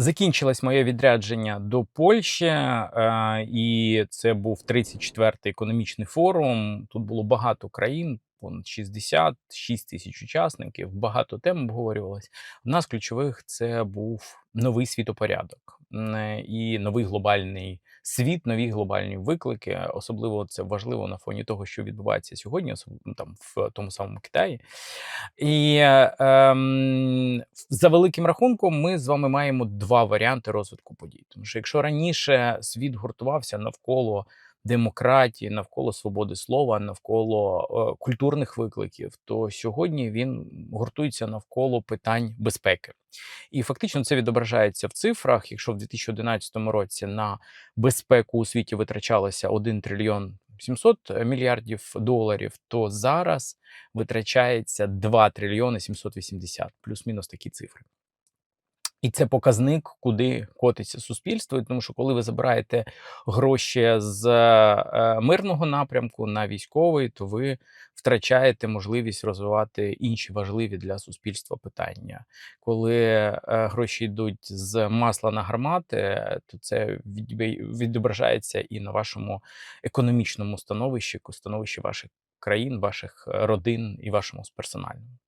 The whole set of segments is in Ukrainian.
Закінчилось моє відрядження до Польщі, е, і це був 34-й економічний форум. Тут було багато країн, понад 66 тисяч учасників, багато тем обговорювалось. Одна з ключових це був новий світопорядок і новий глобальний світ, нові глобальні виклики. Особливо це важливо на фоні того, що відбувається сьогодні, там в тому самому Китаї. І ем, за великим рахунком, ми з вами маємо два варіанти розвитку подій. Тому що якщо раніше світ гуртувався навколо демократії, навколо свободи слова, навколо е, культурних викликів, то сьогодні він гуртується навколо питань безпеки. І фактично це відображається в цифрах. Якщо в 2011 році на безпеку у світі витрачалося 1 трильйон 700 мільярдів доларів, то зараз витрачається 2 трильйони 780, плюс-мінус такі цифри. І це показник, куди котиться суспільство. Тому що коли ви забираєте гроші з е, мирного напрямку на військовий, то ви втрачаєте можливість розвивати інші важливі для суспільства питання. Коли е, гроші йдуть з масла на гармати, то це відображається і на вашому економічному становищі, становищі ваших країн, ваших родин і вашому персональному.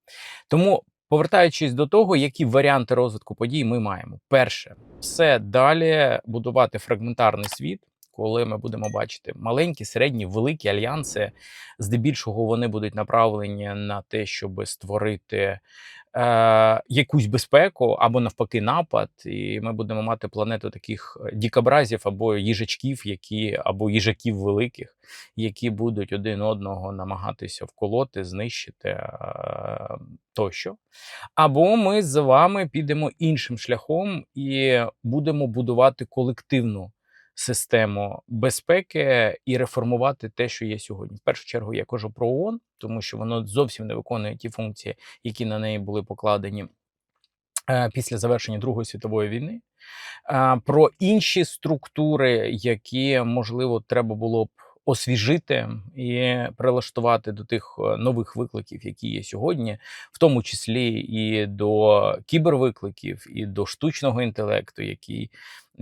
Тому, повертаючись до того, які варіанти розвитку подій ми маємо. Перше, все далі будувати фрагментарний світ, коли ми будемо бачити маленькі, середні, великі альянси. Здебільшого вони будуть направлені на те, щоб створити. Е, якусь безпеку або навпаки напад, і ми будемо мати планету таких е, дікобразів або їжачків, які або їжаків великих, які будуть один одного намагатися вколоти, знищити е, тощо. Або ми з вами підемо іншим шляхом і будемо будувати колективну систему безпеки і реформувати те, що є сьогодні. В першу чергу я кажу про ООН, тому що воно зовсім не виконує ті функції, які на неї були покладені. е, Після завершення Другої світової війни про інші структури, які можливо треба було б освіжити і прилаштувати до тих е, нових викликів, які є сьогодні, в тому числі і до кібервикликів, і до штучного інтелекту, який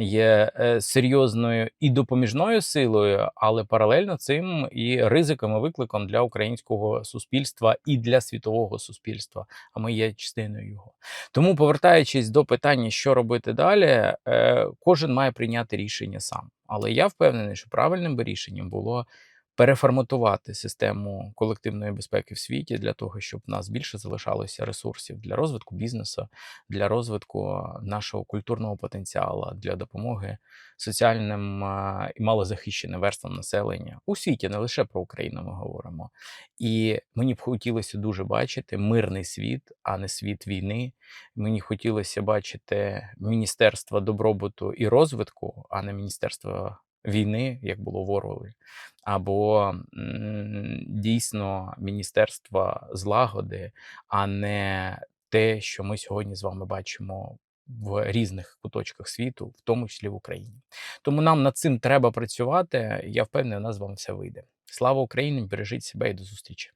є е, серйозною і допоміжною силою, але паралельно цим і ризиком і викликом для українського суспільства і для світового суспільства. А ми є частиною його. Тому, повертаючись до питання, що робити далі, е, кожен має прийняти рішення сам. Але я впевнений, що правильним би рішенням було переформатувати систему колективної безпеки в світі для того, щоб в нас більше залишалося ресурсів для розвитку бізнесу, для розвитку нашого культурного потенціалу, для допомоги соціальним і малозахищеним верствам населення у світі, не лише про Україну ми говоримо. І мені б хотілося дуже бачити мирний світ, а не світ війни. Мені хотілося бачити Міністерство добробуту і розвитку, а не Міністерство війни, як було в Орвелі, або дійсно міністерства злагоди, а не те, що ми сьогодні з вами бачимо. В різних куточках світу, в тому числі в Україні, тому нам над цим треба працювати. Я впевнений, у нас з вами все вийде. Слава Україні! Бережіть себе і до зустрічі!